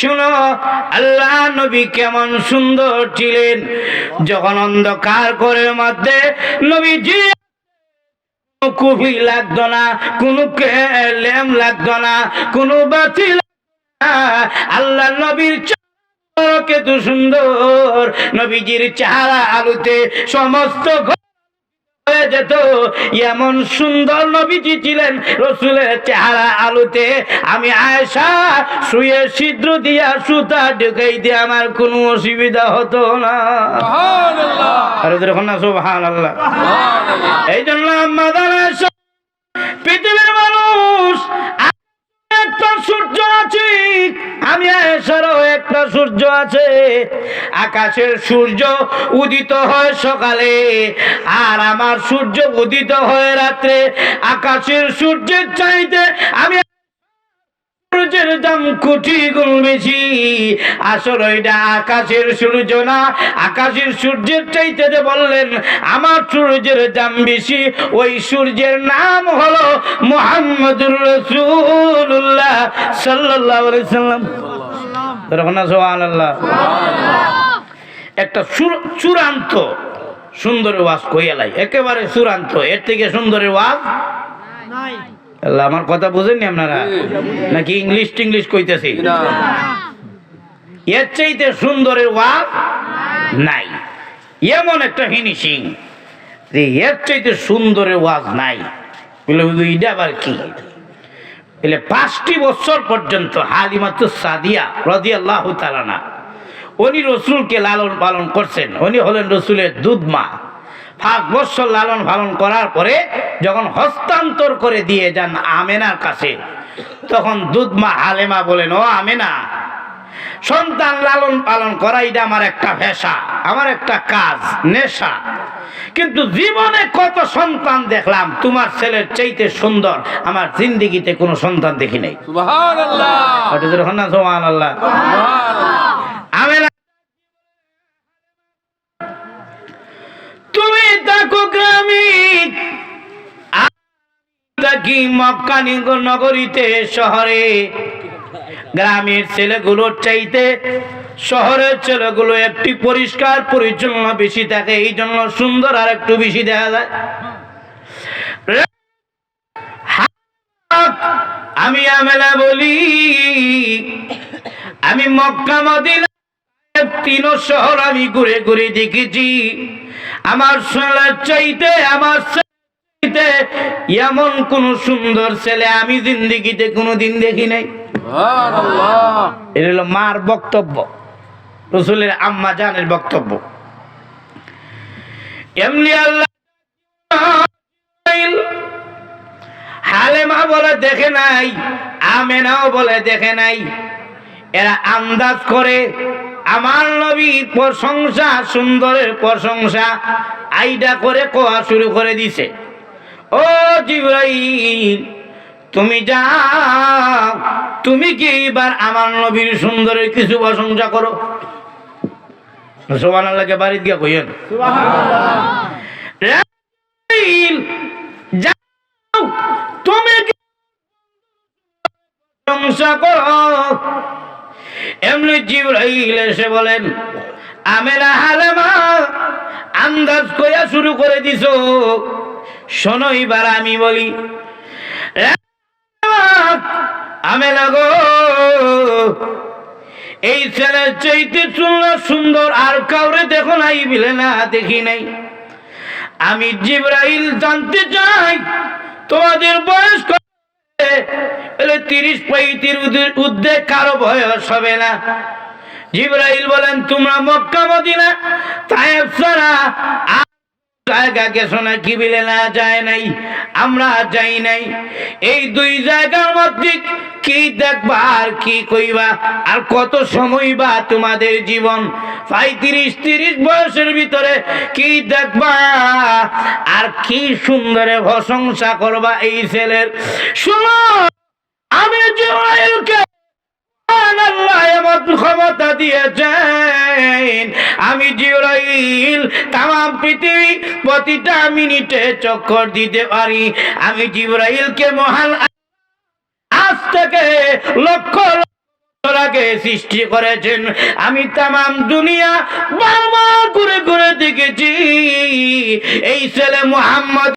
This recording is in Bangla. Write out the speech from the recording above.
শুনো, আল্লাহ নবী কেমন সুন্দর ছিলেন যখন অন্ধকার করে মধ্যে নবীজি কুফি লাগতো না, কোনো লেম লাগতো না, কোনো বাতি। আল্লাহ নবীর কে তো সুন্দর, নবীজির চেহারা আলুতে সমস্ত ঘর হয়ে যেত। এমন সুন্দর নবীজি ছিলেন রসুলের চেহারা আলুতে। আমি আয়সা শুয়ে ছিদ্র দিয়া সুতা ঢুকাই দিয়ে আমার কোনো অসুবিধা হতো না। আরে দেখুন না সুবহান আল্লাহ এই জন্য পৃথিবীর মানুষ একটা সূর্য আছে। আমি আয়েশারও একটা সূর্য আছে, আকাশের সূর্য উদিত হয় সকালে, আর আমার সূর্য উদিত হয় রাত্রে। আকাশের সূর্যের চাইতে আমি সূর্যের দাম কোটি গুণ বেশি। আসলে এটা আকাশের সূর্য না, আকাশের সূর্যের চাইতে যে বললেন, আমার সূর্যের দাম বেশি। ওই সূর্যের নাম হলো মোহাম্মদুর রসুল্লাহ সাল্লাহ সাল্লাম। আল্লাহ একটা চূড়- চূড়ান্ত সুন্দর ওয়াজ কইয়ালাই একেবারে চূড়ান্ত এর থেকে সুন্দরের ওয়াজ আল্লাহ আমার কথা বুঝেননি আপনারা? নাকি ইংলিশ টিংলিশ কইতেছি? এর চাইতে সুন্দরের ওয়াজ নাই। এমন একটা ফিনিশিং যে এর চাইতে সুন্দরের ওয়াজ নাই। বলে হুজুর, এটা আবার কি? এলে পাঁচটি বছর পর্যন্ত হালিমাতু সাদিয়া রদিয়াল্লাহ তালানা উনি রসুলকে লালন পালন করছেন। উনি হলেন রসুলের দুধ মা পাঁচ বছর লালন পালন করার পরে যখন হস্তান্তর করে দিয়ে যান আমেনার কাছে, তখন দুধ মা হালেমা বলেন, ও আমেনা, সন্তান লালন পালন করা এটা আমার একটা পেশা, আমার একটা কাজ, নেশা কিন্তু জীবনে কত সন্তান দেখলাম তোমার ছেলের চাইতে সুন্দর আমার জিন্দিগিতে কোনো সন্তান দেখি নাই। তুমি থাকো গ্রামে থাকি মক্কানি নগরীতে শহরে। গ্রামের ছেলেগুলোর চাইতে শহরের ছেলেগুলো একটি পরিষ্কার পরিচ্ছন্ন বেশি থাকে এই জন্য সুন্দর আর একটু বেশি দেখা যায়। আমি আমেলা বলি আমি মক্কা মদিনা তিন শহর আমি ঘুরে ঘুরে দেখেছি। আমার সোনার চাইতে আমার চাইতে এমন কোন সুন্দর ছেলে আমি জিন্দিগিতে কোনোদিন দেখি নাই। এটা হলো মার বক্তব্য। রসুলের আম্মা জানের বক্তব্য। এমনি আল্লাহ হালেমা বলে দেখে নাই, আমেনাও বলে দেখে নাই। এরা আন্দাজ করে, আমার নবীর প্রশংসা, সুন্দরের প্রশংসা, আইডা করে কোয়া শুরু করে দিছে। ও জিব্রাইল, তুমি যাও, তুমি কি এবার আমার নবীর সুন্দরের কিছু প্রশংসা করো? সোবান আল্লাহকে বাড়িতে গিয়া কইয়েন। তুমি এমনি জিব্রাইল এসে বলেন আমেরা হালেমা আন্দাজ কইয়া শুরু করে দিছ। শোনো এবার আমি বলি আমি লাগো এই ছেলের চাইতে সুন্দর সুন্দর, আর কাউরে দেখো নাই বিলে না, দেখি নাই। আমি জিব্রাইল জানতে চাই, তোমাদের বয়স তিরিশ পঁয়ত্রিশ উদ্যোগ কারও বয়স হবে না। জিব্রাইল বলেন, তোমরা মক্কা মদিনা তাই আর আর কি কত সময় বা তোমাদের জীবন? পঁয়ত্রিশ, তিরিশ বয়সের ভিতরে কি দেখবা? আর কি সুন্দরে প্রশংসা করবা এই ছেলের? শুনো, আমি আল্লাহ ক্ষমতা দিয়েছেন। আমি তাম পৃথিবী প্রতিটা মিনিটে চক্কর দিতে পারি। আমি জিব্রাইলকে মহান আজ থেকে লক্ষ সৃষ্টি করেছেন। আমি তামাম দুনিয়া বারবার ঘুরে করে দেখেছি। এই ছেলে মোহাম্মদ